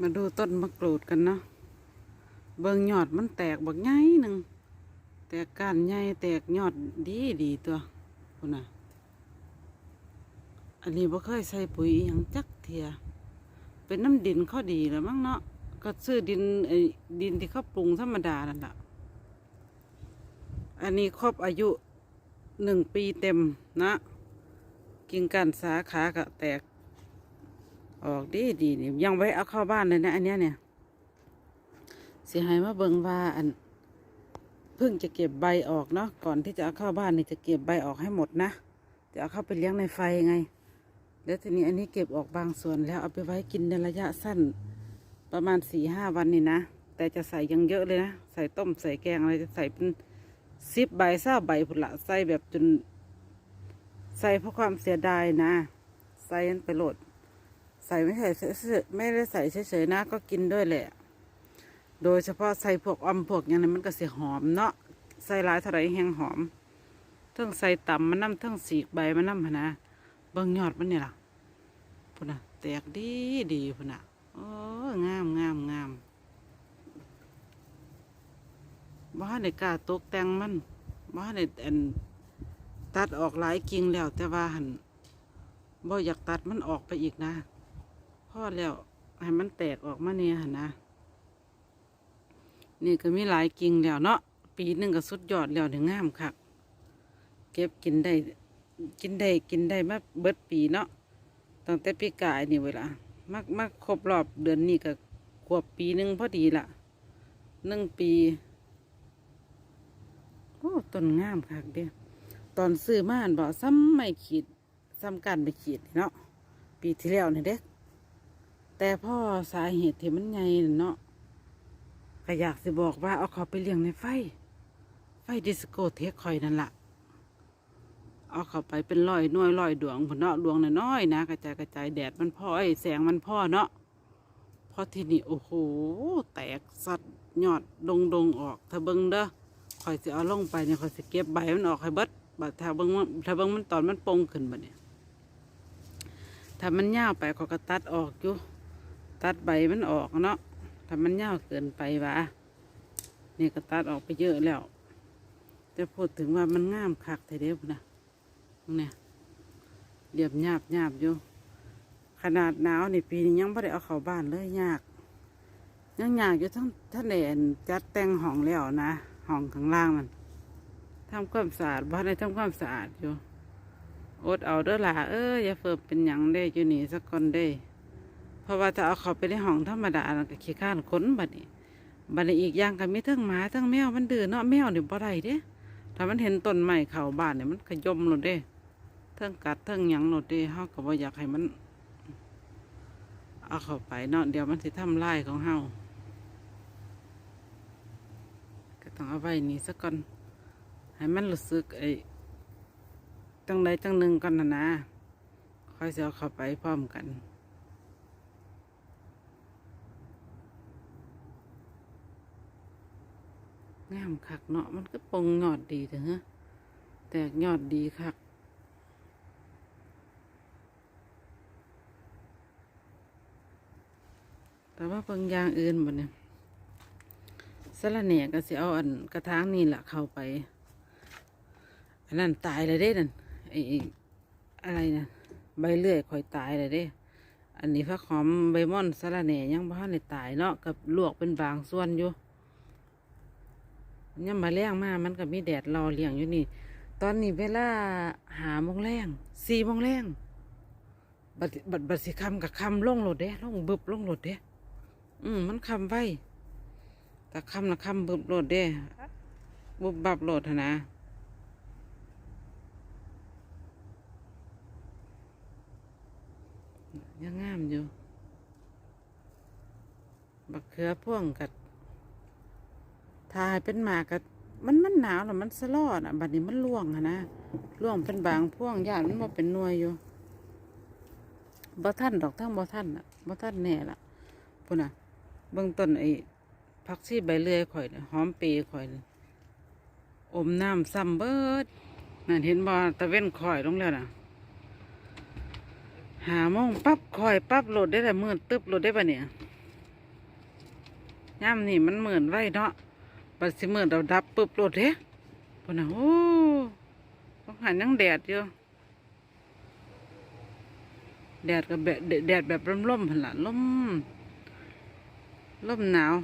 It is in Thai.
มาดูต้นมะกรูดกันเนาะ เบิ่งยอดมันแตกบักใหญ่หนึ่ง แตกก้านใหญ่แตกยอดดีดีตัวคุณน่ะ อันนี้บ่เคยใส่ปุ๋ยอย่างจักเทีย เป็นน้ำดินเขาดีแล้วมั้งเนาะ ก็ซื้อดินไอ้ดินที่เขาปรุงธรรมดานั่นแหละอันนี้ครบอายุหนึ่งปีเต็มนะ กิ่งก้านสาขาก็แตก ออกดีดีนี่ยังไว้เอาเข้าบ้านเลยนะ อันเนี้ยเนี่ยเสียหายมาเบิงว่าอันเพิ่งจะเก็บใบออกเนาะก่อนที่จะเอาเข้าบ้านนี่จะเก็บใบออกให้หมดนะจะเอาเข้าไปเลี้ยงในไฟไง แล้วทีนี้อันนี้เก็บออกบางส่วนแล้วเอาไปไว้กินในระยะสั้น ประมาณสี่ห้าวันนี่นะแต่จะใส่ยังเยอะเลยนะใส่ต้มใส่แกงอะไรจะใส่เป็นสิบใบเศร้าใบผุละใส่แบบจนใส่เพราะความเสียดายนะ ใส่มันไปโหลด ใส่ไม่ใส่เฉยๆไม่ได้ใส่เฉยๆนะก็กินด้วยแหละ โดยเฉพาะใส่พวกออมพวกอย่างนั้มันก็เสียหอมเนาะใส่หลายเท่าไรแห้งหอมเทั้งใส่ต่ำมันน้ำเทั้งสีกใบมันน้ำหนนะเบิ่งยอดมันเนี่ยล่ะพุ่นน่ะแตกดีดีพุ่นน่ะโอ้งามงามงามบ้านในกาตกแต่งมันบ้านในอันตัดออกหลายกิ่งแล้วแต่ว่าหันบ่อยากตัดมันออกไปอีกนะ พอแล้วให้มันแตกออกมาเนี่ยนะ นี่ก็มีหลายกิ่งแล้วเนาะปีหนึ่งก็สุดยอดแล้วถึงงามคักเก็บกินได้ กินได้กินได้มาเบิดปีเนาะตั้งแต่ปีกายนี่เวลามักมักครบรอบเดือนนี้ก็ขวบปีหนึ่งพอดีละหนึ่งปีโอ้ต้นงามคักเดียตอนซื้อมาอันบอกซ้ำไม่ขีดซ้ำกันไปขีดเนาะปีที่แล้วนี่เด็ก แต่พ่อสาเหตุที่มันใหญ่น่ะเนาะก็อยากสิบอกว่าเอาเขาไปเลี้ยงในไฟ ไฟดิสโก้เทคคอยนั่นละเอาเขาไปเป็นร้อยน่วยร้อยดวงผนเนาะดวงน้อยๆนะกระจายกระจายแดดมันพ่อไอแสงมันพ่อเนาะพอที่นี่โอ้โหแตกสัดยอดดงดงๆออกถ้าเบิ้งเด้อคอยสิเอาลงไปเนี่ยคอยสิเก็บใบมันออกให้เบิดบัดถ้าเบิ้งถ้าเบิ้งมันตอนมันโปงขึ้นบัดเนี่ยถ้ามันยาวไปเขาก็ตัดออกอยู่ ตัดใบมันออกเนาะถ้ามันยาวเกินไปวะนี่ก็ตัดออกไปเยอะแล้วจะพูดถึงว่ามันงามคักทีเดียวนะเนี่ยเรียบหยาบหยาบอยู่ ขนาดหนาวนี่ปีนี้ยังไม่ได้เอาเข้าบ้านเลยยาก ยังยากอยู่ทั้งท่านเด่นจัดแต่งห้องแล้วนะห้องข้างล่างมันทำความสะอาดบ้านในทำความสะอาดอยู่อดเอาเด้อล่ะเอ้ยอย่าเฟิบเป็นหยังได้อยู่นี่สักคนได้ ราะว่าถ้าเอาเขาไปในห้องธรรมดาก็ขี้ข้านขนบัดนี้บัดนี้อีกอย่างก็มีทั้งหมาทั้งแมวมันดื้อเนาะแมวเนี่ยบ่ได้เด้ถ้ามันเห็นต้นไม้เข้าบ้านเนี่ยมันขยมหลดเด้ทั้งกัดทั้งหยังหลดเด้เฮาก็บ่อยากให้มัน เอาเข้าไปเนาะเดี๋ยวมันสิทำลายของเฮาก็ต้องเอาไว้นี่ซะก่อนให้มันรู้สึกไอ้จังใดจังหนึ่งก่อนนะนะค่อยเสิเอาเข้าไปพร้อมกัน งามคักเนาะมันก็ปงยอดดีเถอะฮะแตกยอดดีคักแต่ว่าบางยางอื่นบ่เนี่ยสละแหน่ก็สิเอาอันกระถางนี่แหละเข้าไป อันนั้นตายเลยเด้นั่นไอ้อะไรนะใบเลื่อยคอยตายเลยเด้ อันนี้ฟักหอมใบม่อนสละแหน่ยังบ้านในตายเนาะกับลวกเป็นบางส่วนอยู่ ย่ำมาแรงมามันก็มีแดดรอเลี้ยงอยู่นี่ ตอนนี้เวลาหาโมงแรงสี่โมงแรงบัดบัดบัดสิคำกับคำล่องหลดเด้ล่องบึบล่องหลดเด้อืมมันคำไว้แต่คำละคำบึบหลดเด้บุบบับโหลดนนะยังงามอยู่ บักเขือพ่วงกับ ถ้าให้เป็นหมากก็มันมันหนาวแล้วมันสลอดอะบัดนี้มันร่วงอะนะร่วงเป็นบางพ่วงญาติมันบ่เป็นหน่วยอยู่บ่ท่านดอกทั้งบ่ท่านอะบ่ท่านแน่ละพุ่นน่ะเบื้องต้นไอ้ผักชีใบเลื่อยข่อยเนี่ยหอมปีข่อยอมน้ำซ้ำเบิดนั่นเห็นบ่ตะเว้นข่อยลงแล้วน่ะหาโมงปั๊บข่อยปั๊บโหลดได้แต่มืดตึบโหลดได้ปะเนี่ยย่ำนี่มันเหมือนไว้เนาะ บัดสิเมือนเราดับปุ๊บโลดเด้พุ่นนะโอ้ต้องหันยังแดดอยู่แดดกับแบบแดดแบบร่มๆพันละลมลมหนาว